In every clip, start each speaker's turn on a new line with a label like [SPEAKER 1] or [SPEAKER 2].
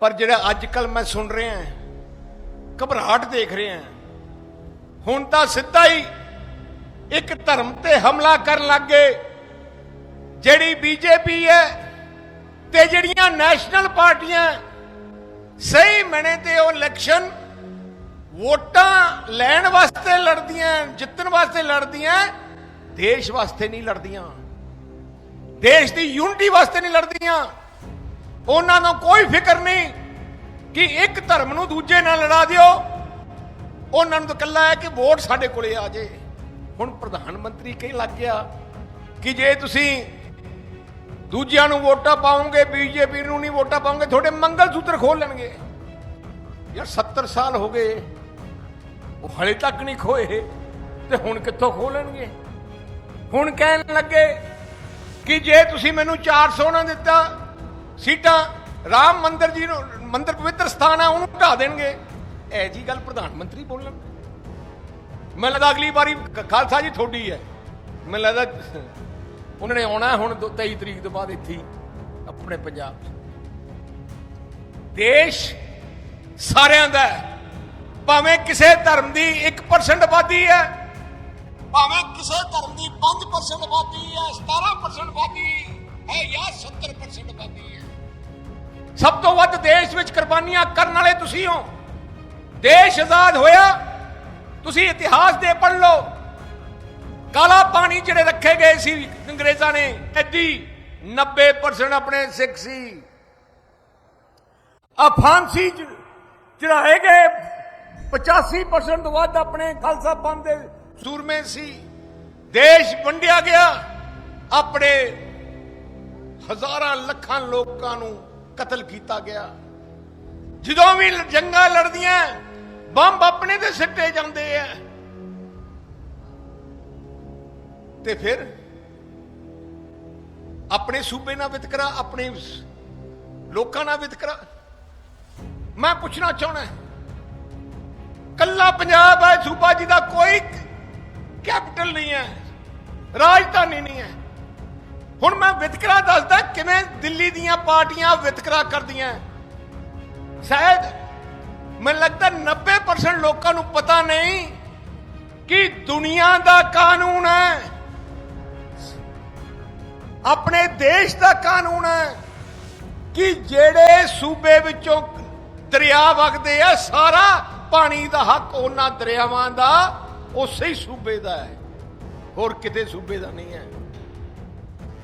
[SPEAKER 1] ਪਰ ਜਿਹੜਾ ਅੱਜ ਕੱਲ ਮੈਂ ਸੁਣ ਰਿਹਾ ਹਾਂ, ਘਬਰਾਹਟ ਦੇਖ ਰਿਹਾ ਹਾਂ, ਹੁਣ ਤਾਂ ਸਿੱਧਾ ਹੀ ਇੱਕ ਧਰਮ ਤੇ ਹਮਲਾ ਕਰਨ ਲੱਗ ਗਏ। ਜਿਹੜੀ ਬੀਜੇਪੀ ਹੈ ਤੇ ਜਿਹੜੀਆਂ ਨੈਸ਼ਨਲ ਪਾਰਟੀਆਂ ਸਹੀ ਮਣੇ ਤੇ ਉਹ ਇਲੈਕਸ਼ਨ ਵੋਟਾਂ ਲੈਣ ਵਾਸਤੇ ਲੜਦੀਆਂ, ਜਿੱਤਣ ਵਾਸਤੇ ਲੜਦੀਆਂ, ਦੇਸ਼ ਵਾਸਤੇ ਨਹੀਂ ਲੜਦੀਆਂ। ਦੇਸ਼ ਦੀ ਯੂਨਿਟੀ ਵਾਸਤੇ ਨਹੀਂ ਲੜਦੀਆਂ। ਉਹਨਾਂ ਨੂੰ ਕੋਈ ਫਿਕਰ ਨਹੀਂ ਕਿ ਇੱਕ ਧਰਮ ਨੂੰ ਦੂਜੇ ਨਾਲ ਲੜਾ ਦਿਓ। ਉਹਨਾਂ ਨੂੰ ਤਾਂ ਕੱਲਾ ਹੈ ਕਿ ਵੋਟ ਸਾਡੇ ਕੋਲੇ ਆ ਜੇ। ਹੁਣ ਪ੍ਰਧਾਨ ਮੰਤਰੀ ਕਹਿ ਲੱਗ ਗਿਆ ਕਿ ਜੇ ਤੁਸੀਂ ਦੂਜਿਆਂ ਨੂੰ ਵੋਟਾਂ ਪਾਉਂਗੇ ਬੀਜੇਪੀ ਨੂੰ ਨਹੀਂ ਵੋਟਾਂ ਪਾਉਂਗੇ ਤੁਹਾਡੇ ਮੰਗਲ ਸੂਤਰ ਖੋਲ ਲੈਣਗੇ। ਯਾਰ 70 ਸਾਲ ਹੋ ਗਏ, ਉਹ ਹਲੇ ਤੱਕ ਨਹੀਂ ਖੋਏ ਤੇ ਹੁਣ ਕਿੱਥੋਂ ਖੋਲਣਗੇ ਹੁਣ ਕਹਿਣ ਲੱਗੇ ਕਿ ਜੇ ਤੁਸੀਂ ਮੈਨੂੰ 400 ਨਾ ਦਿੱਤਾ ਸੀਟਾਂ, ਰਾਮ ਮੰਦਰ ਜੀ ਨੂੰ, ਮੰਦਰ ਪਵਿੱਤਰ ਸਥਾਨ ਆ, ਉਹਨੂੰ ਢਾ ਦੇਣਗੇ। ਐ ਜੀ ਗੱਲ ਪ੍ਰਧਾਨ ਮੰਤਰੀ ਬੋਲਣ। ਮੈਨੂੰ ਲੱਗਦਾ ਅਗਲੀ ਵਾਰੀ ਖਾਲਸਾ ਜੀ ਤੁਹਾਡੀ ਹੈ। ਮੈਨੂੰ ਲੱਗਦਾ, ਉਹਨਾਂ ਨੇ ਆਉਣਾ ਹੁਣ ਦੋ- 23 ਤਰੀਕ ਤੋਂ ਬਾਅਦ ਇੱਥੇ ਆਪਣੇ ਪੰਜਾਬ ਦੇਸ਼ ਸਾਰਿਆਂ ਦਾ ਭਾਵੇਂ ਕਿਸੇ ਧਰਮ ਦੀ 1% ਆਬਾਦੀ ਹੈ। ਭਾਵੇਂ ਕਿਸੇ ਧਰਮ ਦੀ 5% ਆਬਾਦੀ ਹੈ 17% ਆਬਾਦੀ ਹੈ ਜਾਂ 70% ਆਬਾਦੀ ਹੈ। ਸਭ ਤੋਂ ਵੱਧ ਦੇਸ਼ ਵਿੱਚ ਕੁਰਬਾਨੀਆਂ ਕਰਨ ਵਾਲੇ ਤੁਸੀਂ ਹੋ। ਦੇਸ਼ ਆਜ਼ਾਦ ਹੋਇਆ, ਤੁਸੀਂ ਇਤਿਹਾਸ ਦੇ ਪੜ੍ਹ ਲਓ। ਕਾਲਾ ਪਾਣੀ ਜਿਹੜੇ ਰੱਖੇ ਗਏ ਸੀ ਅੰਗਰੇਜ਼ਾਂ ਨੇ ਐਦੀ 90% ਆਪਣੇ ਸਿੱਖ ਸੀ। ਆ ਫਾਂਸੀ ਚੜਾਏ ਗਏ 85% ਤੋਂ ਵੱਧ ਆਪਣੇ ਖਾਲਸਾ ਪੰਥ ਦੇ ਸੂਰਮੇ ਸੀ। ਦੇਸ਼ ਵੰਡਿਆ ਗਿਆ, ਆਪਣੇ ਹਜ਼ਾਰਾਂ ਲੱਖਾਂ ਲੋਕਾਂ ਨੂੰ ਕਤਲ ਕੀਤਾ ਗਿਆ। ਜਦੋਂ ਵੀ ਜੰਗਾਂ ਲੜਦੀਆਂ, ਬੰਬ ਆਪਣੇ ਤੇ ਸਿੱਟੇ ਜਾਂਦੇ ਆ। ਤੇ ਫਿਰ ਆਪਣੇ ਸੂਬੇ ਨਾਲ ਵਿਤਕਰਾ, ਆਪਣੇ ਲੋਕਾਂ ਨਾਲ ਵਿਤਕਰਾ। ਮੈਂ ਪੁੱਛਣਾ ਚਾਹਣਾ ਕੱਲਾ ਪੰਜਾਬ ਹੈ, ਸੂਬਾ ਜੀ ਦਾ ਕੋਈ ਕੈਪੀਟਲ ਨਹੀਂ ਹੈ, ਰਾਜਧਾਨੀ ਨਹੀਂ ਹੈ। ਹੁਣ ਮੈਂ ਵਿਤਕਰਾ ਦੱਸਦਾ ਕਿਵੇਂ ਦਿੱਲੀ ਦੀਆਂ ਪਾਰਟੀਆਂ ਵਿਤਕਰਾ ਕਰਦੀਆਂ। ਸ਼ਾਇਦ ਮੈਨੂੰ ਲੱਗਦਾ 90% ਲੋਕਾਂ ਨੂੰ ਪਤਾ ਨਹੀਂ ਕਿ ਦੁਨੀਆ ਦਾ ਕਾਨੂੰਨ ਹੈ। ਆਪਣੇ ਦੇਸ਼ ਦਾ ਕਾਨੂੰਨ ਹੈ ਕਿ ਜਿਹੜੇ ਸੂਬੇ ਵਿੱਚੋਂ ਦਰਿਆ ਵਗਦੇ ਆ, ਸਾਰਾ ਪਾਣੀ ਦਾ ਹੱਕ ਉਹਨਾਂ ਦਰਿਆਵਾਂ ਦਾ, ਉਸੇ ਹੀ ਸੂਬੇ ਦਾ ਹੈ। ਹੋਰ ਕਿਤੇ ਸੂਬੇ ਦਾ ਨਹੀਂ ਹੈ।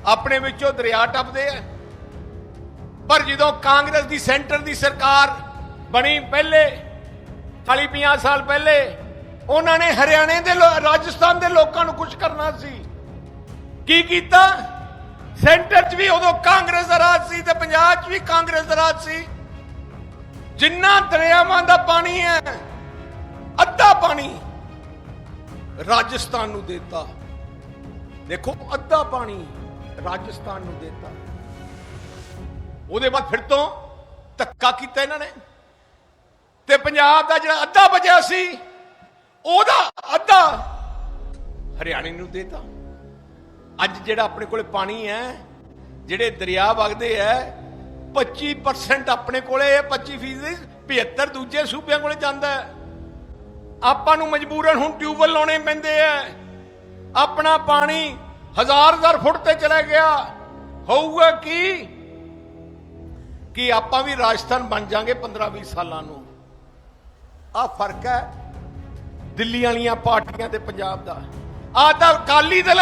[SPEAKER 1] ਆਪਣੇ ਵਿੱਚੋਂ ਦਰਿਆ ਟੱਪਦੇ ਆ। ਪਰ ਜਦੋਂ ਕਾਂਗਰਸ ਦੀ ਸੈਂਟਰ ਦੀ ਸਰਕਾਰ ਬਣੀ ਪਹਿਲੇ 40 50 ਸਾਲ ਪਹਿਲੇ, ਉਹਨਾਂ ਨੇ ਹਰਿਆਣੇ ਦੇ ਰਾਜਸਥਾਨ ਦੇ ਲੋਕਾਂ ਨੂੰ ਕੁਝ ਕਰਨਾ ਸੀ। ਕੀ ਕੀਤਾ? ਸੈਂਟਰ 'ਚ ਵੀ ਉਦੋਂ ਕਾਂਗਰਸ ਦਾ ਰਾਜ ਸੀ ਤੇ ਪੰਜਾਬ 'ਚ ਵੀ ਕਾਂਗਰਸ ਦਾ ਰਾਜ ਸੀ। ਜਿੰਨਾ ਦਰਿਆਵਾਂ ਦਾ ਪਾਣੀ ਹੈ, ਅੱਧਾ ਪਾਣੀ ਰਾਜਸਥਾਨ ਨੂੰ ਦਿੱਤਾ। ਦੇਖੋ, ਅੱਧਾ ਪਾਣੀ। ਰਾਜਸਥਾਨ ਨੂੰ ਦਿੱਤਾ। ਉਹਦੇ ਬਾਅਦ ਫਿਰ ਤੋਂ ਧੱਕਾ ਕੀਤਾ ਇਹਨਾਂ ਨੇ। ਤੇ ਪੰਜਾਬ ਦਾ ਜਿਹੜਾ ਅੱਧਾ ਬਚਿਆ ਸੀ, ਉਹਦਾ ਅੱਧਾ ਹਰਿਆਣੇ ਨੂੰ ਦੇਤਾ। ਅੱਜ ਜਿਹੜਾ ਆਪਣੇ ਕੋਲੇ ਪਾਣੀ ਹੈ, ਜਿਹੜੇ ਦਰਿਆ ਵਗਦੇ ਐ 25% ਆਪਣੇ ਕੋਲੇ ਹੈ 25 ਫੀਸਦੀ 75 ਦੂਜੇ ਸੂਬਿਆਂ ਕੋਲੇ ਜਾਂਦਾ ਹੈ। ਆਪਾਂ ਨੂੰ ਮਜਬੂਰਨ ਹੁਣ ਟਿਊਬਵੈਲ ਲਾਉਣੇ ਪੈਂਦੇ ਐ ਆਪਣਾ ਪਾਣੀ ਹਜ਼ਾਰ ਹਜ਼ਾਰ ਫੁੱਟ ਤੇ ਚਲਾ ਗਿਆ। ਹੋਊਗਾ ਕੀ? ਕਿ ਆਪਾਂ ਵੀ ਰਾਜਸਥਾਨ ਬਣ ਜਾਾਂਗੇ 15 20 ਸਾਲਾਂ ਨੂੰ? ਆ ਫ਼ਰਕ ਹੈ। ਦਿੱਲੀ ਵਾਲੀਆਂ ਪਾਰਟੀਆਂ ਤੇ ਪੰਜਾਬ ਦਾ। ਆ ਤਾਂ ਅਕਾਲੀ ਦਲ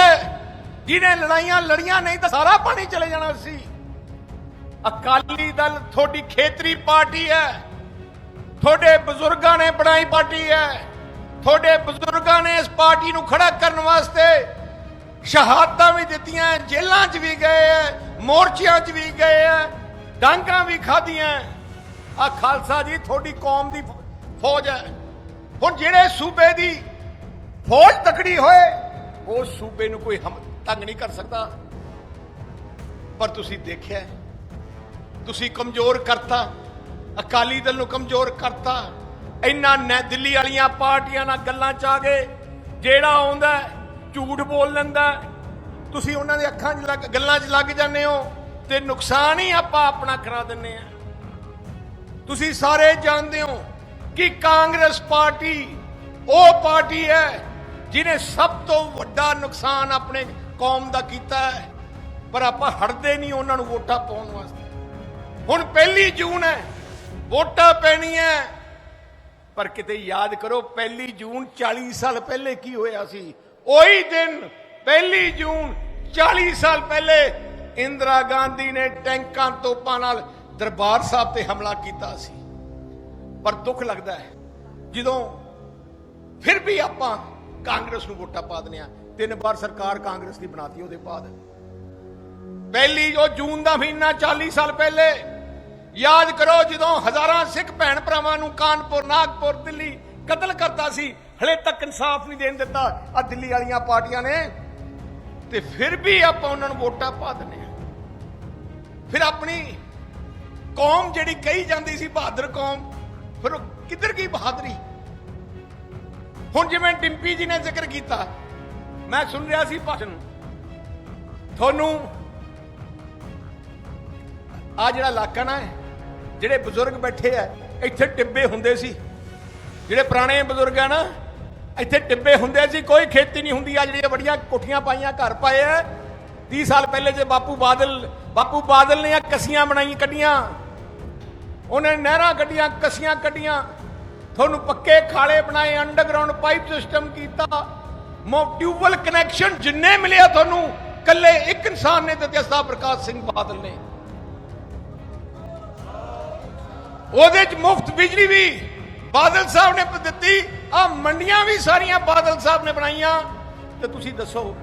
[SPEAKER 1] ਜਿਹਨੇ ਲੜਾਈਆਂ ਲੜੀਆਂ ਨਹੀਂ ਤਾਂ ਸਾਰਾ ਪਾਣੀ ਚਲੇ ਜਾਣਾ ਸੀ। ਅਕਾਲੀ ਦਲ ਤੁਹਾਡੀ ਖੇਤਰੀ ਪਾਰਟੀ ਹੈ। ਤੁਹਾਡੇ ਬਜ਼ੁਰਗਾਂ ਨੇ ਬਣਾਈ ਪਾਰਟੀ ਹੈ। ਤੁਹਾਡੇ ਬਜ਼ੁਰਗਾਂ ਨੇ ਇਸ ਪਾਰਟੀ ਨੂੰ ਖੜਾ ਕਰਨ ਵਾਸਤੇ ਸ਼ਹਾਦਤਾਂ ਵੀ ਦਿੱਤੀਆਂ, ਜੇਲ੍ਹਾਂ 'ਚ ਵੀ ਗਏ ਹੈ ਮੋਰਚਿਆਂ 'ਚ ਵੀ ਗਏ ਹੈ ਡਾਂਗਾਂ ਵੀ ਖਾਧੀਆਂ ਆ ਖਾਲਸਾ ਜੀ, ਤੁਹਾਡੀ ਕੌਮ ਦੀ ਫੌਜ ਹੈ ਹੁਣ ਜਿਹੜੇ ਸੂਬੇ ਦੀ ਫੌਜ ਤਕੜੀ ਹੋਏ, ਉਹ ਸੂਬੇ ਨੂੰ ਕੋਈ ਹਮ, ਤੰਗ ਨਹੀਂ ਕਰ ਸਕਦਾ। ਪਰ ਤੁਸੀਂ ਦੇਖਿਆ ਤੁਸੀਂ ਕਮਜ਼ੋਰ ਕਰਤਾ, ਅਕਾਲੀ ਦਲ ਨੂੰ ਕਮਜ਼ੋਰ ਕਰਤਾ। ਇੰਨਾ ਨੈ, ਦਿੱਲੀ ਵਾਲੀਆਂ ਪਾਰਟੀਆਂ ਨਾਲ ਗੱਲਾਂ ਚ ਆ ਗਏ, ਜਿਹੜਾ ਆਉਂਦਾ ਝੂਠ ਬੋਲ ਲੈਂਦਾ ਤੁਸੀਂ ਉਹਨਾਂ ਦੇ ਅੱਖਾਂ 'ਚ ਲੱਗ ਗੱਲਾਂ 'ਚ ਲੱਗ ਜਾਂਦੇ ਹੋ ਤੇ ਨੁਕਸਾਨ ਹੀ ਆਪਾਂ ਆਪਣਾ ਕਰਾ ਦਿੰਨੇ ਆ ਤੁਸੀਂ ਸਾਰੇ ਜਾਣਦੇ ਹੋ ਕਿ ਕਾਂਗਰਸ ਪਾਰਟੀ ਉਹ ਪਾਰਟੀ ਹੈ ਜਿਹਨੇ ਸਭ ਤੋਂ ਵੱਡਾ ਨੁਕਸਾਨ ਆਪਣੇ ਕੌਮ ਦਾ ਕੀਤਾ ਹੈ। ਪਰ ਆਪਾਂ ਹਟਦੇ ਨਹੀਂ ਉਹਨਾਂ ਨੂੰ ਵੋਟਾਂ ਪਾਉਣ ਵਾਸਤੇ। ਹੁਣ ਪਹਿਲੀ ਜੂਨ ਹੈ, ਵੋਟਾਂ ਪੈਣੀਆਂ ਪਰ ਕਿਤੇ ਯਾਦ ਕਰੋ, ਪਹਿਲੀ ਜੂਨ 40 ਸਾਲ ਪਹਿਲੇ ਕੀ ਹੋਇਆ ਸੀ? ਉਹੀ ਦਿਨ ਪਹਿਲੀ ਜੂਨ 40 ਸਾਲ ਪਹਿਲੇ ਇੰਦਰਾ ਗਾਂਧੀ ਨੇ ਟੈਂਕਾਂ ਤੋਪਾਂ ਨਾਲ ਦਰਬਾਰ ਸਾਹਿਬ ਤੇ ਹਮਲਾ ਕੀਤਾ ਸੀ। ਪਰ ਦੁੱਖ ਲੱਗਦਾ ਹੈ, ਜਦੋਂ ਫਿਰ ਵੀ ਆਪਾਂ ਕਾਂਗਰਸ ਨੂੰ ਵੋਟਾਂ ਪਾ ਦਿੰਦੇ ਆ ਤਿੰਨ ਵਾਰ ਸਰਕਾਰ ਕਾਂਗਰਸ ਦੀ ਬਣਾਤੀ ਉਹਦੇ ਬਾਅਦ। ਪਹਿਲੀ ਜੋ ਜੂਨ ਦਾ ਮਹੀਨਾ 40 ਸਾਲ ਪਹਿਲੇ, ਯਾਦ ਕਰੋ ਜਦੋਂ ਹਜ਼ਾਰਾਂ ਸਿੱਖ ਭੈਣ ਭਰਾਵਾਂ ਨੂੰ ਕਾਨਪੁਰ, ਨਾਗਪੁਰ, ਦਿੱਲੀ ਕਤਲ ਕਰਤਾ ਸੀ ਹਲੇ ਤੱਕ ਇਨਸਾਫ ਨਹੀਂ ਦੇਣ ਦਿੱਤਾ। ਆ ਦਿੱਲੀ ਵਾਲੀਆਂ ਪਾਰਟੀਆਂ ਨੇ। ਤੇ ਫਿਰ ਵੀ ਆਪਾਂ ਉਹਨਾਂ ਨੂੰ ਵੋਟਾਂ ਪਾ ਦਿੰਦੇ ਆ ਫਿਰ ਆਪਣੀ ਕੌਮ ਜਿਹੜੀ ਕਹੀ ਜਾਂਦੀ ਸੀ, ਬਹਾਦਰ ਕੌਮ, ਫਿਰ ਉਹ ਕਿੱਧਰ ਗਈ ਬਹਾਦਰੀ? ਹੁਣ ਜਿਵੇਂ ਡਿੰਪੀ ਜੀ ਨੇ ਜ਼ਿਕਰ ਕੀਤਾ, ਮੈਂ ਸੁਣ ਰਿਹਾ ਸੀ ਭਾਸ਼ਣ ਤੁਹਾਨੂੰ ਆ ਜਿਹੜਾ ਇਲਾਕਾ ਨਾ ਜਿਹੜੇ ਬਜ਼ੁਰਗ ਬੈਠੇ ਆ, ਇੱਥੇ ਟਿੱਬੇ ਹੁੰਦੇ ਸੀ। ਜਿਹੜੇ ਪੁਰਾਣੇ ਬਜ਼ੁਰਗ ਆ ਨਾ ਇੱਥੇ ਟਿੱਬੇ ਹੁੰਦੇ ਸੀ ਕੋਈ ਖੇਤੀ ਨਹੀਂ ਹੁੰਦੀ। ਆ ਜਿਹੜੀਆਂ ਵੱਡੀਆਂ ਕੋਠੀਆਂ ਪਾਈਆਂ, ਘਰ ਪਾਏ ਆ। 30 ਸਾਲ ਪਹਿਲੇ ਜੇ ਬਾਪੂ ਬਾਦਲ ਬਾਪੂ ਬਾਦਲ ਨੇ ਆ ਕਸੀਆਂ ਬਣਾਈਆਂ ਕੱਢੀਆਂ। ਉਹਨੇ ਨਹਿਰਾਂ ਕੱਢੀਆਂ, ਕਸੀਆਂ ਕੱਢੀਆਂ। ਤੁਹਾਨੂੰ ਪੱਕੇ ਖਾਲੇ ਬਣਾਏ ਅੰਡਰਗਰਾਉਂਡ ਪਾਈਪ ਸਿਸਟਮ ਕੀਤਾ। ਮੋ ਕਨੈਕਸ਼ਨ ਜਿੰਨੇ ਮਿਲਿਆ ਤੁਹਾਨੂੰ ਕੱਲੇ ਇੱਕ ਇਨਸਾਨ ਨੇ ਦਿੱਤੇ ਸਤਾ ਪ੍ਰਕਾਸ਼ ਸਿੰਘ ਬਾਦਲ ਨੇ। ਉਹਦੇ ਚ ਮੁਫਤ ਬਿਜਲੀ ਵੀ। ਬਾਦਲ ਸਾਹਿਬ ਨੇ ਦਿੱਤੀ ਆ ਮੰਡੀਆਂ ਵੀ ਸਾਰੀਆਂ ਬਾਦਲ ਸਾਹਿਬ ਨੇ ਬਣਾਈਆਂ। ਤੇ ਤੁਸੀਂ ਦੱਸੋ,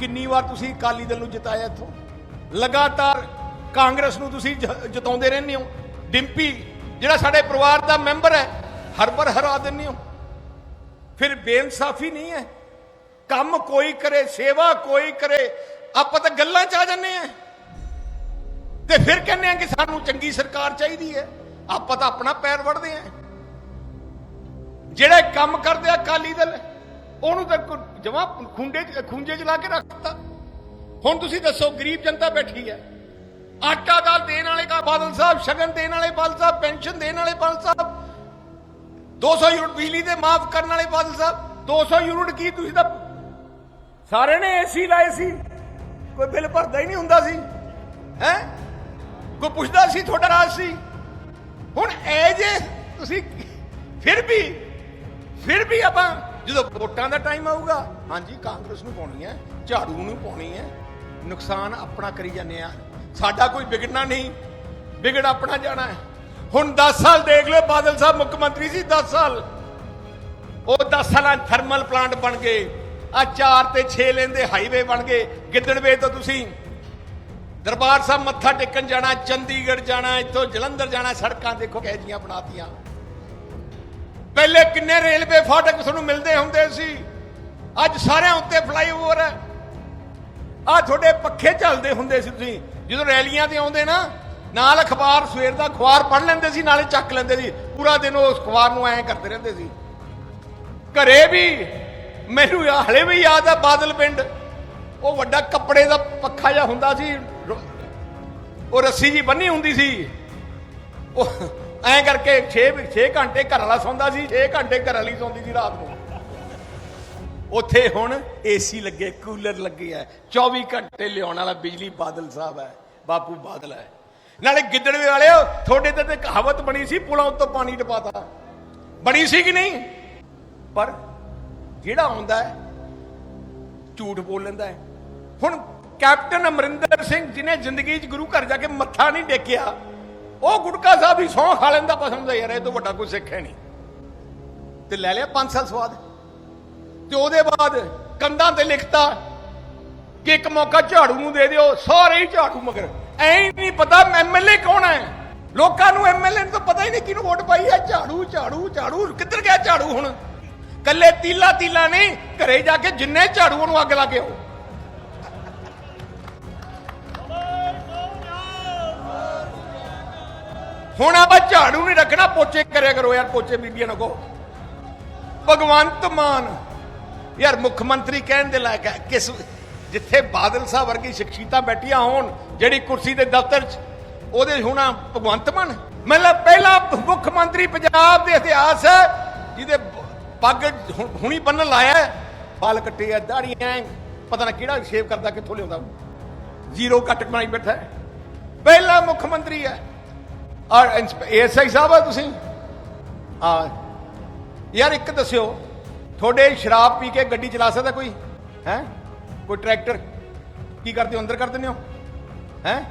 [SPEAKER 1] ਕਿੰਨੀ ਵਾਰ ਤੁਸੀਂ ਅਕਾਲੀ ਦਲ ਨੂੰ ਜਿਤਾਇਆ ਇੱਥੋਂ? ਲਗਾਤਾਰ ਕਾਂਗਰਸ ਨੂੰ ਤੁਸੀਂ ਜ- ਜਿਤਾਉਂਦੇ ਰਹਿੰਦੇ ਹੋ। ਡਿੰਪੀ, ਜਿਹੜਾ ਸਾਡੇ ਪਰਿਵਾਰ ਦਾ ਮੈਂਬਰ ਹੈ ਹਰ ਵਾਰ ਹਰਾ ਦਿੰਦੇ ਹੋ। ਫਿਰ ਬੇਇਨਸਾਫੀ ਨਹੀਂ ਹੈ। ਕੰਮ ਕੋਈ ਕਰੇ, ਸੇਵਾ ਕੋਈ ਕਰੇ, ਆਪਾਂ ਤਾਂ ਗੱਲਾਂ ਚ ਆ ਜੰਨੇ ਆ ਤੇ ਫਿਰ ਕਹਿੰਦੇ ਆ ਕਿ ਸਾਨੂੰ ਚੰਗੀ ਸਰਕਾਰ ਚਾਹੀਦੀ ਹੈ। ਆਪਾਂ ਤਾਂ ਆਪਣਾ ਪੈਰ ਵੜਦੇ ਆ ਜਿਹੜੇ ਕੰਮ ਕਰਦੇ ਆ ਅਕਾਲੀ ਦਲ, ਉਹਨੂੰ ਤਾਂ ਜਮਾ ਖੁੰਡੇ ਚ ਖੁੰਝੇ ਚ ਲਾ ਕੇ ਰੱਖਤਾ ਹੁਣ ਤੁਸੀਂ ਦੱਸੋ, ਗਰੀਬ ਜਨਤਾ ਬੈਠੀ ਹੈ। ਆਟਾ ਦਾਲ ਦੇਣ ਵਾਲੇ ਕਾ ਬਾਦਲ ਸਾਹਿਬ, ਸ਼ਗਨ ਦੇਣ ਵਾਲੇ ਬਾਦਲ ਸਾਹਿਬ, ਪੈਨਸ਼ਨ ਦੇਣ ਵਾਲੇ ਬਾਦਲ ਸਾਹਿਬ 200 ਯੂਨਿਟ ਬਿਜਲੀ ਦੇ ਮਾਫ ਕਰਨ ਵਾਲੇ ਬਾਦਲ ਸਾਹਿਬ 200 ਯੂਨਿਟ ਕੀ ਤੁਸੀਂ ਤਾਂ ਸਾਰੇ ਨੇ ਏਸੀ ਲਾਏ ਸੀ। ਕੋਈ ਬਿੱਲ ਭਰਦਾ ਹੀ ਨਹੀਂ ਹੁੰਦਾ ਸੀ। ਹੈ? ਕੋਈ ਪੁੱਛਦਾ ਸੀ ਤੁਹਾਡਾ ਰਾਜ ਸੀ। ਹੁਣ ਐ ਜੇ ਤੁਸੀਂ ਫਿਰ ਵੀ ਫਿਰ ਵੀ ਆਪਾਂ ਜਦੋਂ ਵੋਟਾਂ ਦਾ ਟਾਈਮ ਆਊਗਾ, ਹਾਂਜੀ, ਕਾਂਗਰਸ ਨੂੰ ਪਾਉਣੀ ਹੈ, ਝਾੜੂ ਨੂੰ ਪਾਉਣੀ ਹੈ, ਨੁਕਸਾਨ ਆਪਣਾ ਕਰੀ ਜਾਂਦੇ ਆ ਸਾਡਾ ਕੋਈ ਵਿਗੜਨਾ ਨਹੀਂ, ਵਿਗੜ ਆਪਣਾ ਜਾਣਾ ਹੈ। ਹੁਣ 10 ਸਾਲ ਦੇਖ ਲਓ, ਬਾਦਲ ਸਾਹਿਬ ਮੁੱਖ ਮੰਤਰੀ ਸੀ 10 ਸਾਲ। ਉਹ 10 ਸਾਲਾਂ ਥਰਮਲ ਪਲਾਂਟ ਬਣ ਗਏ। ਆ 4 ਤੇ 6 ਲੇਨ ਦੇ ਹਾਈਵੇ ਬਣ ਗਏ। ਗਿੱਦੜਵੇ ਤੋਂ ਤੁਸੀਂ ਦਰਬਾਰ ਸਾਹਿਬ ਮੱਥਾ ਟੇਕਣ ਜਾਣਾ, ਚੰਡੀਗੜ੍ਹ ਜਾਣਾ, ਇੱਥੋਂ ਜਲੰਧਰ ਜਾਣਾ, ਸੜਕਾਂ ਦੇਖੋ ਕਿਹੋ ਜੀਆਂ ਬਣਾਤੀਆਂ। ਪਹਿਲੇ ਕਿੰਨੇ ਰੇਲਵੇ ਫਾਟਕ ਤੁਹਾਨੂੰ ਮਿਲਦੇ ਹੁੰਦੇ ਸੀ? ਅੱਜ ਸਾਰਿਆਂ ਉੱਤੇ ਫਲਾਈਓਵਰ ਹੈ। ਆ ਤੁਹਾਡੇ ਪੱਖੇ ਚੱਲਦੇ ਹੁੰਦੇ ਸੀ ਤੁਸੀਂ। ਜਦੋਂ ਰੈਲੀਆਂ ਤੇ ਆਉਂਦੇ ਨਾ, ਨਾਲ ਅਖਬਾਰ ਸਵੇਰ ਦਾ ਅਖਬਾਰ ਪੜ੍ਹ ਲੈਂਦੇ ਸੀ, ਨਾਲੇ ਚੱਕ ਲੈਂਦੇ ਸੀ। ਪੂਰਾ ਦਿਨ ਉਸ ਅਖਬਾਰ ਨੂੰ ਐਂ ਕਰਦੇ ਰਹਿੰਦੇ ਸੀ। ਘਰੇ ਵੀ, ਮੈਨੂੰ ਯਾ- ਹਲੇ ਵੀ ਯਾਦ ਆ ਬਾਦਲ ਪਿੰਡ। ਉਹ ਵੱਡਾ ਕੱਪੜੇ ਦਾ ਪੱਖਾ ਜਿਹਾ ਹੁੰਦਾ ਸੀ। ਉਹ ਰੱਸੀ ਜੀ ਬੰਨੀ ਹੁੰਦੀ ਸੀ। ਉਹ ਐਂ ਕਰਕੇ 6 6 ਘੰਟੇ ਘਰ ਵਾਲਾ ਸੌਂਦਾ ਸੀ 6 ਘੰਟੇ ਘਰ ਵਾਲੀ ਸੌਂਦੀ ਸੀ ਰਾਤ ਨੂੰ। ਉੱਥੇ ਹੁਣ ਏਸੀ ਲੱਗੇ, ਕੂਲਰ ਲੱਗੇ ਆ। 24 ਘੰਟੇ ਲਿਆਉਣ ਵਾਲਾ ਬਿਜਲੀ ਬਾਦਲ ਸਾਹਿਬ ਹੈ, ਬਾਪੂ ਬਾਦਲ ਹੈ। ਨਾਲੇ ਗਿੱਦੜਵੇ ਵਾਲਿਓ, ਤੁਹਾਡੇ ਤੇ ਤਾਂ ਕਹਾਵਤ ਬਣੀ ਸੀ, ਪੁਲਾਂ ਉੱਤੋਂ ਪਾਣੀ ਟਪਾਤਾ। ਬਣੀ ਸੀ ਕਿ ਨਹੀਂ? ਪਰ ਜਿਹੜਾ ਆਉਂਦਾ ਝੂਠ ਬੋਲ ਲੈਂਦਾ ਹੈ। ਹੁਣ ਕੈਪਟਨ ਅਮਰਿੰਦਰ ਸਿੰਘ, ਜਿਨੇ ਜ਼ਿੰਦਗੀ 'ਚ ਗੁਰੂ ਘਰ ਜਾ ਕੇ ਮੱਥਾ ਨਹੀਂ ਟੇਕਿਆ ਉਹ ਗੁਟਕਾ ਸਾਹਿਬ ਵੀ ਸੌਂ ਖਾ ਲੈਂਦਾ ਪਸੰਦ ਹੈ ਯਾਰ, ਇਹ ਤੋਂ ਵੱਡਾ ਕੋਈ ਸਿੱਖ ਹੈ ਨਹੀਂ। ਤੇ ਲੈ ਲਿਆ 5 ਸਾਲ ਸਵਾਦ। ਤੇ ਉਹਦੇ ਬਾਅਦ ਕੰਧਾਂ ਤੇ ਲਿਖਤਾ ਕਿ ਇੱਕ ਮੌਕਾ ਝਾੜੂ ਨੂੰ ਦੇ ਦਿਓ, ਸਾਰੇ ਹੀ ਝਾੜੂ ਮਗਰ। ਐ ਹੀ ਨਹੀਂ ਪਤਾ ਐਮਐਲਏ ਕੌਣ ਹੈ। ਲੋਕਾਂ ਨੂੰ ਐਮਐਲਏ ਨੂੰ ਤਾਂ ਪਤਾ ਹੀ ਨਹੀਂ ਕਿਹਨੂੰ ਵੋਟ ਪਾਈ ਹੈ। ਝਾੜੂ ਝਾੜੂ ਝਾੜੂ, ਕਿੱਧਰ ਗਿਆ ਝਾੜੂ ਹੁਣ? ਕੱਲੇ ਤੀਲਾ ਤੀਲਾ ਨਹੀਂ, ਘਰੇ ਜਾ ਕੇ ਜਿੰਨੇ ਝਾੜੂ ਨੂੰ ਅੱਗ ਲਾ ਕੇ ਆਓ। ਹੁਣ ਆਪਾਂ ਝਾੜੂ ਨਹੀਂ ਰੱਖਣਾ ਪੋਚੇ ਕਰਿਆ ਕਰੋ ਯਾਰ ਪੋਚੇ ਬੀਬੀਆਂ ਨੂੰ ਕਹੋ। ਭਗਵੰਤ ਮਾਨ ਯਾਰ ਮੁੱਖ ਮੰਤਰੀ ਕਹਿਣ ਦੇ ਲਾਇਕ ਹੈ ਕਿਸ ਜਿੱਥੇ ਬਾਦਲ ਸਾਹਿਬ ਵਰਗੀ ਸ਼ਖਸੀਅਤਾਂ ਬੈਠੀਆਂ ਹੋਣ ਜਿਹੜੀ ਕੁਰਸੀ ਦੇ ਦਫ਼ਤਰ 'ਚ ਉਹਦੇ ਹੋਣਾ ਭਗਵੰਤ ਮਾਨ। ਮਤਲਬ ਪਹਿਲਾ ਮੁੱਖ ਮੰਤਰੀ ਪੰਜਾਬ ਦੇ ਇਤਿਹਾਸ ਹੈ ਜਿਹਦੇ ਪੱਗ ਹੁਣੀ ਬੰਨਣ ਲਾਇਆ ਹੈ, ਕੱਟੇ ਆ ਦਾੜੀਆਂ ਪਤਾ ਨਾ ਕਿਹੜਾ ਸ਼ੇਵ ਕਰਦਾ ਕਿੱਥੋਂ ਲਿਆਉਂਦਾ। ਜ਼ੀਰੋ ਕੱਟ ਬਣਾਈ ਬੈਠਾ ਪਹਿਲਾ ਮੁੱਖ ਮੰਤਰੀ ਹੈ। ਔਰ ਐਸਆਈ ਸਾਹਿਬ ਆ ਤੁਸੀਂ? ਆ ਯਾਰ ਇੱਕ ਦੱਸਿਓ, ਤੁਹਾਡੇ ਸ਼ਰਾਬ ਪੀ ਕੇ ਗੱਡੀ ਚਲਾ ਸਕਦਾ ਕੋਈ? ਹੈ? ਕੋਈ ਟਰੈਕਟਰ? ਕੀ ਕਰਦੇ ਹੋ? ਅੰਦਰ ਕਰ ਦਿੰਦੇ ਹੋ? ਹੈ?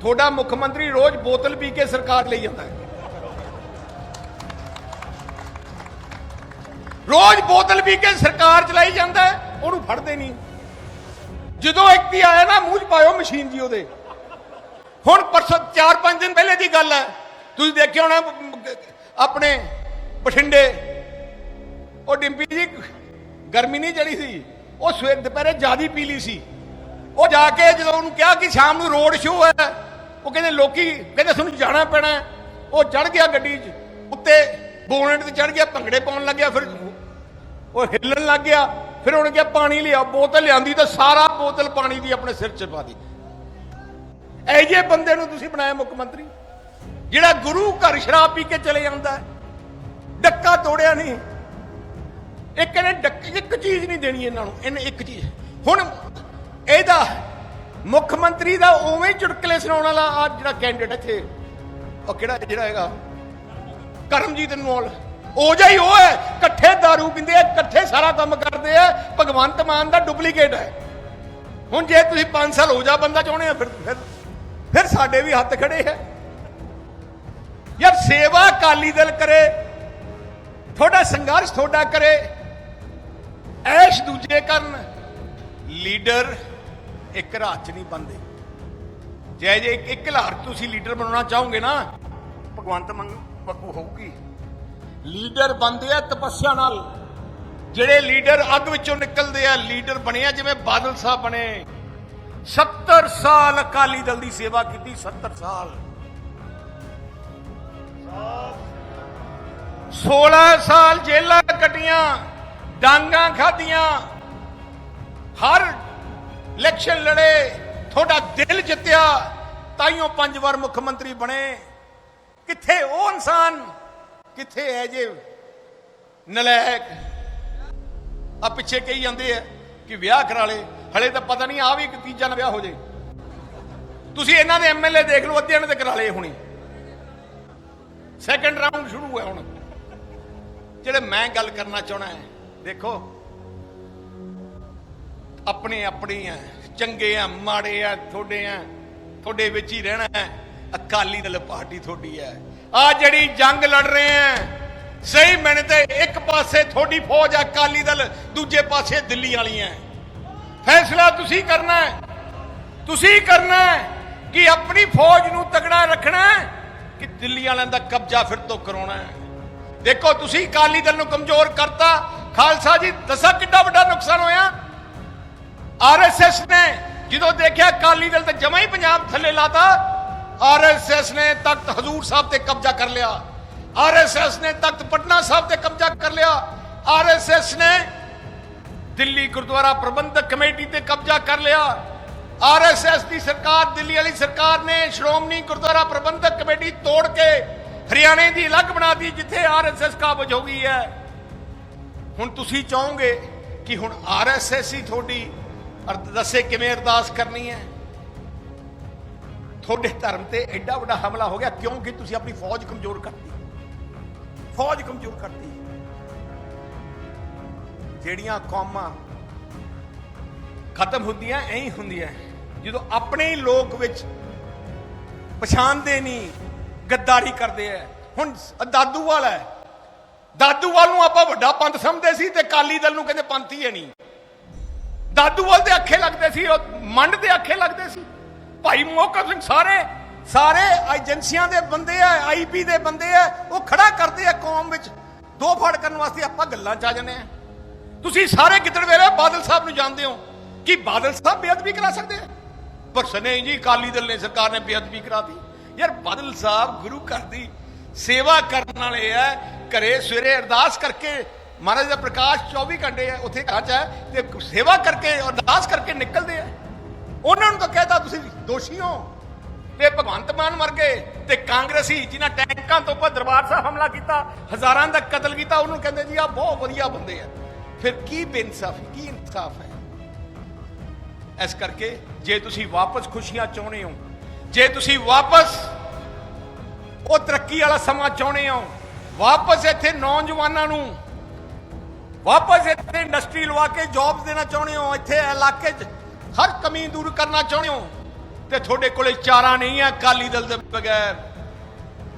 [SPEAKER 1] ਤੁਹਾਡਾ ਮੁੱਖ ਮੰਤਰੀ ਰੋਜ਼ ਬੋਤਲ ਪੀ ਕੇ ਸਰਕਾਰ ਲਈ ਜਾਂਦਾ ਹੈ। ਰੋਜ਼ ਬੋਤਲ ਪੀ ਕੇ ਸਰਕਾਰ ਚਲਾਈ ਜਾਂਦਾ ਉਹਨੂੰ ਫੜਦੇ ਨਹੀਂ। ਜਦੋਂ ਇੱਕ ਦੀ ਆਇਆ ਨਾ, ਮੂੰਹ 'ਚ ਪਾਇਓ ਮਸ਼ੀਨ ਜੀ ਉਹਦੇ। ਹੁਣ ਪਰਸੋਂ 4-5 ਦਿਨ ਪਹਿਲੇ ਦੀ ਗੱਲ ਹੈ। ਤੁਸੀਂ ਦੇਖਿਆ ਹੋਣਾ, ਆਪਣੇ ਬਠਿੰਡੇ, ਉਹ ਡਿੰਪੀ ਜੀ, ਗਰਮੀ ਨਹੀਂ ਚੜੀ ਸੀ। ਉਹ ਸਵੇਰ ਦੁਪਹਿਰੇ ਜਿਆਦੀ ਪੀ ਲਈ ਸੀ। ਉਹ ਜਾ ਕੇ ਜਦੋਂ ਉਹਨੂੰ ਕਿਹਾ ਕਿ ਸ਼ਾਮ ਨੂੰ ਰੋਡ ਸ਼ੋਅ ਹੈ, ਉਹ ਕਹਿੰਦੇ ਲੋਕੀ, ਕਹਿੰਦੇ ਤੁਹਾਨੂੰ ਜਾਣਾ ਪੈਣਾ ਉਹ ਚੜ ਗਿਆ ਗੱਡੀ 'ਚ, ਉੱਤੇ ਬੋਨਟ ਤੇ ਚੜ ਗਿਆ, ਭੰਗੜੇ ਪਾਉਣ ਲੱਗਿਆ ਫਿਰ ਉਹ ਹਿੱਲਣ ਲੱਗ ਗਿਆ। ਫਿਰ ਉਹਨੇ ਕਿਹਾ, ਪਾਣੀ ਲਿਆ ਬੋਤਲ ਲਿਆਂਦੀ ਤਾਂ ਸਾਰਾ ਬੋਤਲ ਪਾਣੀ ਦੀ ਆਪਣੇ ਸਿਰ 'ਚ ਪਾ ਦੀ ਐ ਜੇ ਬੰਦੇ ਨੂੰ ਤੁਸੀਂ ਬਣਾਇਆ ਮੁੱਖ ਮੰਤਰੀ, ਜਿਹੜਾ ਗੁਰੂ ਘਰ ਸ਼ਰਾਬ ਪੀ ਕੇ ਚਲੇ ਜਾਂਦਾ ਡੱਕਾ ਤੋੜਿਆ ਨਹੀਂ। ਇਹ ਕਹਿੰਦੇ ਡੱਕ, ਇੱਕ ਚੀਜ਼ ਨਹੀਂ ਦੇਣੀ ਇਹਨਾਂ ਨੂੰ, ਇਹਨੇ ਇੱਕ ਚੀਜ਼। ਹੁਣ ਇਹਦਾ ਮੁੱਖ ਮੰਤਰੀ ਦਾ ਉਵੇਂ ਹੀ ਚੁਟਕਲੇ ਸੁਣਾਉਣ ਵਾਲਾ ਆ ਜਿਹੜਾ ਕੈਂਡੀਡੇਟ ਇੱਥੇ। ਉਹ ਕਿਹੜਾ ਜਿਹੜਾ ਹੈਗਾ? ਕਰਮਜੀਤ ਅਨਮੋਲ ਉਹ ਜਿਹਾ ਹੀ ਉਹ ਹੈ, ਇਕੱਠੇ दारू ਪੀਂਦੇ ਆ, ਇਕੱਠੇ ਸਾਰਾ ਕੰਮ ਕਰਦੇ ਆ, ਭਗਵੰਤ ਮਾਨ ਦਾ ਡੁਪਲੀਕੇਟ ਹੈ। ਹੁਣ ਜੇ ਤੁਸੀਂ 5 ਸਾਲ ਹੋ ਜਾ ਬੰਦਾ ਚਾਹੁੰਦੇ ਆ, ਫਿਰ ਫਿਰ ਫਿਰ ਸਾਡੇ ਵੀ ਹੱਥ ਖੜੇ ਹੈ। ਯਾਰ ਸੇਵਾ ਅਕਾਲੀ ਦਲ ਕਰੇ, ਤੁਹਾਡਾ ਸੰਘਰਸ਼ ਤੁਹਾਡਾ ਕਰੇ, ਐਸ਼ ਦੂਜੇ ਕਰਨ, ਲੀਡਰ ਇੱਕ ਰਾਤ ਚ ਨਹੀਂ ਬੰਦੇ। ਜੇ ਜੇ ਇੱਕ- ਇੱਕ ਹਲਾਰ ਤੁਸੀਂ ਲੀਡਰ ਬਣਾਉਣਾ ਚਾਹੋਗੇ ਨਾ, ਭਗਵੰਤ ਮੰਗ ਬੱਗੂ ਹੋਊਗੀ। ਲੀਡਰ ਬੰਦੇ ਆ ਤਪੱਸਿਆ ਨਾਲ। ਜਿਹੜੇ ਲੀਡਰ ਅੱਗ ਵਿੱਚੋਂ ਨਿਕਲਦੇ ਆ, ਲੀਡਰ ਬਣੇ ਆ ਜਿਵੇਂ ਬਾਦਲ ਸਾਹਿਬ ਬਣੇ। 70 ਸਾਲ ਅਕਾਲੀ ਦਲ ਦੀ ਸੇਵਾ ਕੀਤੀ 70 ਸਾਲ। 16 ਸਾਲ ਜੇਲਾਂ ਕੱਟੀਆਂ, ਡਾਂਗਾ ਖਾਧੀਆਂ। ਹਰ ਇਲੈਕਸ਼ਨ ਲੜੇ, ਤੁਹਾਡਾ ਦਿਲ ਜਿੱਤਿਆ, ਤਾਈਓ ਪੰਜ ਵਾਰ ਮੁੱਖ ਮੰਤਰੀ ਬਣੇ। ਕਿੱਥੇ ਉਹ ਇਨਸਾਨ? ਕਿੱਥੇ ਹੈ ਜੇ ਨਲਾਇਕ? ਆ ਪਿੱਛੇ ਕਹੀ ਜਾਂਦੇ ਆ ਕਿ ਵਿਆਹ ਕਰਾ ਲੇ ਹਲੇ ਤਾਂ ਪਤਾ ਨਹੀਂ ਆ ਵੀ ਇੱਕ ਤੀਜਾ ਨਾ ਵਿਆਹ ਹੋ ਜੇ। ਤੁਸੀਂ ਇਹਨਾਂ ਦੇ ਐਮਐਲਏ ਦੇਖ ਲਓ, ਅੱਧਿਆਂ ਨੇ ਤੇ ਕਰਾ ਲਏ ਹੁਣੀ। ਸੈਕੰਡ ਰਾਉਂਡ ਸ਼ੁਰੂ ਹੋਇਆ ਹੁਣ। ਜਿਹੜੇ ਮੈਂ ਗੱਲ ਕਰਨਾ ਚਾਹਣਾ ਹੈ, ਦੇਖੋ। ਆਪਣੇ ਆਪਣੇ ਆ, ਚੰਗੇ ਆ, ਮਾੜੇ ਆ, ਤੁਹਾਡੇ ਆ, ਤੁਹਾਡੇ ਵਿੱਚ ਹੀ ਰਹਿਣਾ ਹੈ। ਅਕਾਲੀ ਦਲ ਪਾਰਟੀ ਤੁਹਾਡੀ ਹੈ। ਆ ਜਿਹੜੀ ਜੰਗ ਲੜ ਰਹੇ ਆ, ਸਹੀ ਮੈਨੇ ਤੇ ਇੱਕ ਪਾਸੇ ਤੁਹਾਡੀ ਫੌਜ ਆ ਅਕਾਲੀ ਦਲ, ਦੂਜੇ ਪਾਸੇ ਦਿੱਲੀ ਵਾਲੀ ਹੈ ਫੈਸਲਾ ਤੁਸੀਂ ਕਰਨਾ ਹੈ। ਤੁਸੀਂ ਕਰਨਾ ਹੈ ਕਿ ਆਪਣੀ ਫੌਜ ਨੂੰ ਤਗੜਾ ਰੱਖਣਾ ਹੈ ਕਿ ਦਿੱਲੀ ਵਾਲਿਆਂ ਦਾ ਕਬਜ਼ਾ ਫਿਰ ਤੋਂ ਕਰਾਉਣਾ ਹੈ। ਦੇਖੋ, ਤੁਸੀਂ ਅਕਾਲੀ ਦਲ ਨੂੰ ਕਮਜ਼ੋਰ ਕਰਤਾ। ਖਾਲਸਾ ਜੀ, ਦੱਸਾਂ ਕਿੰਨਾ ਵੱਡਾ ਨੁਕਸਾਨ ਹੋਇਆ। ਆਰਐਸਐਸ ਨੇ ਜਦੋਂ ਦੇਖਿਆ ਅਕਾਲੀ ਦਲ ਤੇ ਜਮਾ ਹੀ ਪੰਜਾਬ ਥੱਲੇ ਲਾਤਾ ਆਰਐਸਐਸ ਨੇ ਤਖਤ ਹਜ਼ੂਰ ਸਾਹਿਬ ਤੇ ਕਬਜ਼ਾ ਕਰ ਲਿਆ। ਆਰਐਸਐਸ ਨੇ ਤਖਤ ਪਟਨਾ ਸਾਹਿਬ ਤੇ ਕਬਜ਼ਾ ਕਰ ਲਿਆ। ਆਰਐਸਐਸ ਨੇ ਦਿੱਲੀ ਗੁਰਦੁਆਰਾ ਪ੍ਰਬੰਧਕ ਕਮੇਟੀ ਤੇ ਕਬਜ਼ਾ ਕਰ ਲਿਆ। ਆਰਐਸਐਸ ਦੀ ਸਰਕਾਰ, ਦਿੱਲੀ ਵਾਲੀ ਸਰਕਾਰ ਨੇ ਸ਼੍ਰੋਮਣੀ ਗੁਰਦੁਆਰਾ ਪ੍ਰਬੰਧਕ ਕਮੇਟੀ ਤੋੜ ਕੇ ਹਰਿਆਣੇ ਦੀ ਅਲੱਗ ਬਣਾ ਦਿੱਤੀ, ਜਿੱਥੇ ਆਰਐਸਐਸ ਕਾਬਜ ਹੋ ਗਈ ਹੈ। ਹੁਣ ਤੁਸੀਂ ਚਾਹੋਗੇ ਕਿ ਹੁਣ ਆਰਐਸਐਸ ਹੀ ਤੁਹਾਡੀ ਦੱਸੇ ਕਿਵੇਂ ਅਰਦਾਸ ਕਰਨੀ ਹੈ? ਤੁਹਾਡੇ ਧਰਮ ਤੇ ਐਡਾ ਵੱਡਾ ਹਮਲਾ ਹੋ ਗਿਆ, ਕਿਉਂਕਿ ਤੁਸੀਂ ਆਪਣੀ ਫੌਜ ਕਮਜ਼ੋਰ ਕਰਤੀ। ਫੌਜ ਕਮਜ਼ੋਰ ਕਰਤੀ। ਜਿਹੜੀਆਂ ਕੌਮਾਂ ਖਤਮ ਹੁੰਦੀਆਂ, ਐਂ ਹੀ ਹੁੰਦੀਆਂ। ਜਦੋਂ ਆਪਣੇ ਹੀ ਲੋਕ ਵਿੱਚ ਪਛਾਣਦੇ ਨਹੀਂ ਗੱਦਾਰੀ ਕਰਦੇ ਆ ਹੁਣ ਦਾਦੂਵਾਲ ਹੈ ਦਾਦੂਵਾਲ ਨੂੰ ਆਪਾਂ ਵੱਡਾ ਪੰਥ ਸਮਝਦੇ ਸੀ ਤੇ ਕਾਲੀ ਦਲ ਨੂੰ ਕਹਿੰਦੇ ਪੰਥ ਹੀ ਹੈ ਨਹੀਂ ਦਾਦੂਵਾਲ ਦੇ ਅੱਖੇ ਲੱਗਦੇ ਸੀ, ਉਹ ਮੰਡ ਦੇ ਅੱਖੇ ਲੱਗਦੇ ਸੀ। ਭਾਈ ਮੋਹਕਮ ਸਿੰਘ ਸਾਰੇ ਸਾਰੇ ਏਜੰਸੀਆਂ ਦੇ ਬੰਦੇ ਆ ਆਈਪੀ ਦੇ ਬੰਦੇ ਆ ਉਹ ਖੜਾ ਕਰਦੇ ਆ ਕੌਮ ਵਿੱਚ। ਦੋ ਫੜ ਕਰਨ ਵਾਸਤੇ ਆਪਾਂ ਗੱਲਾਂ ਚ ਆ ਜਾਂਦੇ ਆ ਤੁਸੀਂ ਸਾਰੇ ਗਿੱਦੜ ਵੇਲੇ ਬਾਦਲ ਸਾਹਿਬ ਨੂੰ ਜਾਣਦੇ ਹੋ ਕਿ ਬਾਦਲ ਸਾਹਿਬ ਬੇਅਦਬੀ ਕਰਾ ਸਕਦੇ ਆ? ਪਰ ਸਨੇ ਜੀ ਕਾਲੀ ਦਲ ਨੇ, ਸਰਕਾਰ ਨੇ ਬੇਅਦਬੀ ਕਰਾਤੀ। ਯਾਰ ਬਾਦਲ ਸਾਹਿਬ ਗੁਰੂ ਘਰ ਦੀ ਸੇਵਾ ਕਰਨ ਵਾਲੇ ਆ। ਘਰੇ ਸਵੇਰੇ ਅਰਦਾਸ ਕਰਕੇ, ਮਹਾਰਾਜ ਦਾ ਪ੍ਰਕਾਸ਼ 24 ਘੰਟੇ ਆ, ਉੱਥੇ ਘਰ ਚ ਹੈ ਤੇ ਸੇਵਾ ਕਰਕੇ, ਅਰਦਾਸ ਕਰਕੇ ਨਿਕਲਦੇ ਆ। ਉਹਨਾਂ ਨੂੰ ਤਾਂ ਕਹਿਤਾ, ਤੁਸੀਂ ਦੋਸ਼ੀ ਹੋ। ਤੇ ਭਗਵੰਤ ਮਾਨ ਮਰ ਗਏ ਤੇ ਕਾਂਗਰਸੀ ਜਿਨ੍ਹਾਂ ਟੈਂਕਾਂ ਤੋਂ ਉੱਪਰ ਦਰਬਾਰ ਸਾਹਿਬ ਹਮਲਾ ਕੀਤਾ, ਹਜ਼ਾਰਾਂ ਦਾ ਕਤਲ ਕੀਤਾ, ਉਹਨੂੰ ਕਹਿੰਦੇ ਜੀ ਆ ਬਹੁਤ ਵਧੀਆ ਬੰਦੇ ਆ। ਫਿਰ ਕੀ ਬੇਇਨਸਾਫੀ ਕੀ ਇਨਸਾਫ ਹੈ? ਇਸ ਕਰਕੇ ਜੇ ਤੁਸੀਂ ਵਾਪਸ ਖੁਸ਼ੀਆਂ ਚਾਹੁੰਦੇ ਹੋ, ਜੇ ਤੁਸੀਂ ਵਾਪਸ ਉਹ ਤਰੱਕੀ ਵਾਲਾ ਸਮਾਂ ਚਾਹੁੰਦੇ ਹੋ, ਵਾਪਸ ਇੱਥੇ ਨੌਜਵਾਨਾਂ ਨੂੰ, ਵਾਪਸ ਇੱਥੇ ਇੰਡਸਟਰੀ ਲਵਾ ਕੇ ਜੌਬਸ ਦੇਣਾ ਚਾਹੁੰਦੇ ਹੋ, ਇੱਥੇ ਇਲਾਕੇ 'ਚ ਹਰ ਕਮੀ ਦੂਰ ਕਰਨਾ ਚਾਹੁੰਦੇ ਹੋ, ਤੇ ਤੁਹਾਡੇ ਕੋਲੇ ਚਾਰਾ ਨਹੀਂ ਹੈ ਅਕਾਲੀ ਦਲ ਦੇ ਬਗੈਰ।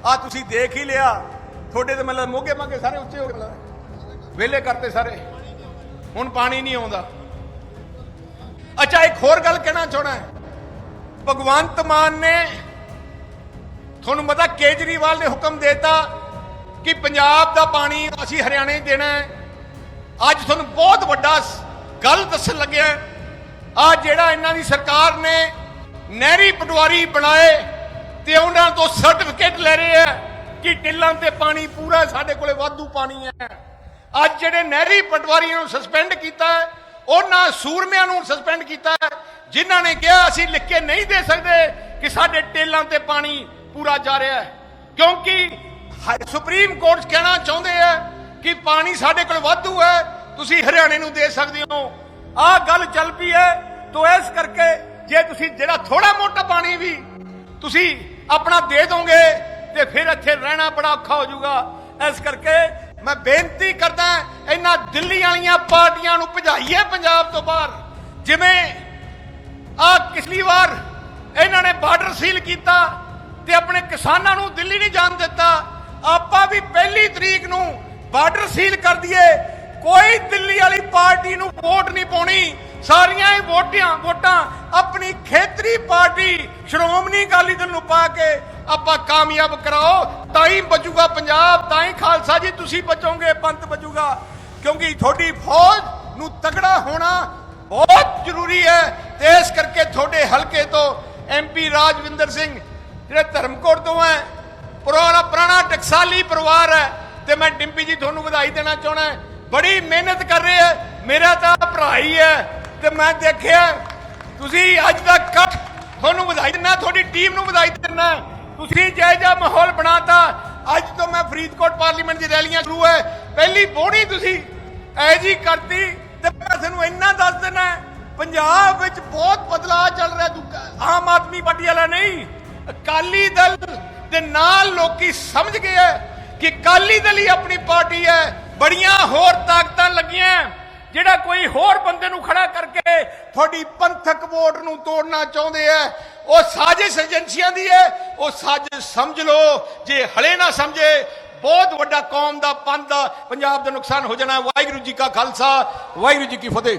[SPEAKER 1] ਆ ਤੁਸੀਂ ਦੇਖ ਹੀ ਲਿਆ, ਤੁਹਾਡੇ ਤੇ ਮਤਲਬ ਮੋਗੇ ਮਾਗੇ ਸਾਰੇ ਉੱਚੇ ਹੋ ਗਏ। ਵੇਲੇ ਕਰਤੇ ਸਾਰੇ। ਹੁਣ ਪਾਣੀ ਨਹੀਂ ਆਉਂਦਾ। ਅੱਛਾ, ਇੱਕ ਹੋਰ ਗੱਲ ਕਹਿਣਾ ਚਾਹਣਾ ਹੈ। ਭਗਵੰਤ ਮਾਨ ਨੇ ਤੁਹਾਨੂੰ ਪਤਾ ਕੇਜਰੀਵਾਲ ਨੇ ਹੁਕਮ ਦਿੱਤਾ ਕਿ ਪੰਜਾਬ ਦਾ ਪਾਣੀ ਅਸੀਂ ਹਰਿਆਣੇ ਦੇਣਾ ਹੈ। ਅੱਜ ਤੁਹਾਨੂੰ ਬਹੁਤ ਵੱਡਾ ਗੱਲ ਦੱਸਣ ਲੱਗਿਆ ਆ ਜਿਹੜਾ ਇਹਨਾਂ ਦੀ ਸਰਕਾਰ ਨੇ ਨਹਿਰੀ ਪਟਵਾਰੀ ਬਣਾਏ ਤੇ ਉਹਨਾਂ ਤੋਂ ਸਰਟੀਫਿਕੇਟ ਲੈ ਰਹੇ ਆ ਕਿ ਟਿੱਲਾਂ ਤੇ ਪਾਣੀ ਪੂਰਾ ਸਾਡੇ ਕੋਲੇ ਵਾਧੂ ਪਾਣੀ ਹੈ। ਅੱਜ ਜਿਹੜੇ ਨਹਿਰੀ ਪਟਵਾਰੀਆਂ ਨੂੰ ਸਸਪੈਂਡ ਕੀਤਾ ਹੈ, ਉਹਨਾਂ ਸੂਰਮਿਆਂ ਨੂੰ ਸਸਪੈਂਡ ਕੀਤਾ ਹੈ, ਜਿਨ੍ਹਾਂ ਨੇ ਕਿਹਾ ਅਸੀਂ ਲਿਖ ਕੇ ਨਹੀਂ ਦੇ ਸਕਦੇ ਕਿ ਸਾਡੇ ਟੇਲਾਂ ਤੇ ਪਾਣੀ ਪੂਰਾ ਜਾ ਰਿਹਾ ਹੈ। ਕਿਉਂਕਿ ਸੁਪਰੀਮ ਕੋਰਟ ਕਹਿਣਾ ਚਾਹੁੰਦੇ ਆ ਕਿ ਪਾਣੀ ਸਾਡੇ ਕੋਲ ਵਾਧੂ ਹੈ, ਤੁਸੀਂ ਹਰਿਆਣੇ ਨੂੰ ਦੇ ਸਕਦੇ ਹੋ। ਆਹ ਗੱਲ ਚੱਲ ਪਈ ਹੈ, ਤੋ ਇਸ ਕਰਕੇ ਜੇ ਤੁਸੀਂ ਜਿਹੜਾ ਥੋੜਾ ਮੋਟਾ ਪਾਣੀ ਵੀ ਤੁਸੀਂ ਆਪਣਾ ਦੇ ਦੋਗੇ, ਤੇ ਫਿਰ ਇੱਥੇ ਰਹਿਣਾ ਬੜਾ ਔਖਾ ਹੋ ਜਾਊਗਾ। ਇਸ ਕਰਕੇ ਮੈਂ ਬੇਨਤੀ ਕਰਦਾ ਇਹਨਾਂ ਦਿੱਲੀ ਵਾਲੀਆਂ ਪਾਰਟੀਆਂ ਨੂੰ ਭਜਾਈਏ ਪੰਜਾਬ ਤੋਂ ਬਾਹਰ। ਜਿਵੇਂ ਆ ਪਿਛਲੀ ਵਾਰ ਇਹਨਾਂ ਨੇ ਬਾਰਡਰ ਸੀਲ ਕੀਤਾ ਤੇ ਆਪਣੇ ਕਿਸਾਨਾਂ ਨੂੰ ਦਿੱਲੀ ਨਹੀਂ ਜਾਣ ਦਿੱਤਾ, ਆਪਾਂ ਵੀ ਪਹਿਲੀ ਤਰੀਕ ਨੂੰ ਬਾਰਡਰ ਸੀਲ ਕਰ ਦਈਏ। ਕੋਈ ਦਿੱਲੀ ਵਾਲੀ ਪਾਰਟੀ ਨੂੰ ਵੋਟ ਨਹੀਂ ਪਾਉਣੀ। ਸਾਰੀਆਂ ਹੀ ਵੋਟਾਂ ਵੋਟਾਂ ਆਪਣੀ ਖੇਤਰੀ ਪਾਰਟੀ ਸ਼੍ਰੋਮਣੀ ਅਕਾਲੀ ਦਲ ਨੂੰ ਪਾ ਕੇ ਆਪਾਂ ਕਾਮਯਾਬ ਕਰਾਓ। ਤਾਂ ਹੀ ਬਚੂਗਾ ਪੰਜਾਬ, ਤਾਂ ਹੀ ਖਾਲਸਾ ਜੀ, ਤੁਸੀਂ ਬਚੋਗੇ, ਪੰਥ ਬਚੂਗਾ। ਕਿਉਂਕਿ ਤੁਹਾਡੀ ਫੌਜ ਨੂੰ ਤਗੜਾ ਹੋਣਾ ਬਹੁਤ ਜ਼ਰੂਰੀ ਹੈ ਤੇ ਇਸ ਕਰਕੇ ਤੁਹਾਡੇ ਹਲਕੇ ਤੋਂ ਐਮਪੀ ਰਾਜਵਿੰਦਰ ਸਿੰਘ, ਜਿਹੜੇ ਧਰਮਕੋਟ ਤੋਂ ਹੈ, ਪੁਰਾਣਾ ਪੁਰਾਣਾ ਟਕਸਾਲੀ ਪਰਿਵਾਰ ਹੈ, ਤੇ ਮੈਂ ਡਿੰਪੀ ਜੀ ਤੁਹਾਨੂੰ ਵਧਾਈ ਦੇਣਾ ਚਾਹਣਾ ਬੜੀ ਮਿਹਨਤ ਕਰ ਰਹੇ ਹੈ। ਮੇਰਾ ਤਾਂ ਭਰਾ ਹੀ ਹੈ। ਤੇ ਮੈਂ ਦੇਖਿਆ, ਤੁਸੀਂ ਅੱਜ ਦਾ ਕੱਟ ਤੁਹਾਨੂੰ ਵਧਾਈ ਦਿੰਦਾ, ਤੁਹਾਡੀ ਟੀਮ ਨੂੰ ਵਧਾਈ ਦਿੰਦਾ। ਤੁਸੀਂ ਜੈ ਜੈ ਮਾਹੌਲ ਬਣਾਤਾ, ਅੱਜ ਤੋਂ ਮੈਂ ਫਰੀਦਕੋਟ ਪਾਰਲੀਮੈਂਟ ਦੀ ਰੈਲੀਆਂ ਸ਼ੁਰੂ ਹੈ ਪਹਿਲੀ ਬੋਣੀ ਤੁਸੀਂ ਐ ਜੀ ਕਰਤੀ ਤੇ ਮੈਂ ਤੁਹਾਨੂੰ ਇੰਨਾ ਦੱਸ ਦੇਣਾ ਪੰਜਾਬ ਵਿੱਚ ਬਹੁਤ ਬਦਲਾਅ ਚੱਲ ਰਿਹਾ ਆਮ ਆਦਮੀ ਪਾਰਟੀ ਵਾਲਾ ਨਹੀਂ, ਅਕਾਲੀ ਦਲ ਦੇ ਨਾਲ ਲੋਕੀ ਸਮਝ ਗਏ ਕਿ ਅਕਾਲੀ ਦਲ ਹੀ ਆਪਣੀ ਪਾਰਟੀ ਹੈ। ਬੜੀਆਂ ਹੋਰ ਤਾਕਤਾਂ ਲੱਗੀਆਂ। ਜਿਹੜਾ ਕੋਈ ਹੋਰ ਬੰਦੇ ਨੂੰ ਖੜਾ ਕਰਕੇ ਤੁਹਾਡੀ ਪੰਥਕ ਵੋਟ ਨੂੰ ਤੋੜਨਾ ਚਾਹੁੰਦੇ ਆ, ਉਹ ਸਾਜ਼ਿਸ਼ ਏਜੰਸੀਆਂ ਦੀ ਹੈ, ਉਹ ਸਾਜ਼ਿਸ਼ ਸਮਝ ਲਓ, ਜੇ ਹਲੇ ਨਾ ਸਮਝੇ, ਬਹੁਤ ਵੱਡਾ ਕੌਮ ਦਾ ਪੰਥ ਦਾ ਪੰਜਾਬ ਦਾ ਨੁਕਸਾਨ ਹੋ ਜਾਣਾ। ਵਾਹਿਗੁਰੂ ਜੀ ਕਾ ਖਾਲਸਾ, ਵਾਹਿਗੁਰੂ ਜੀ ਕੀ ਫਤਿਹ।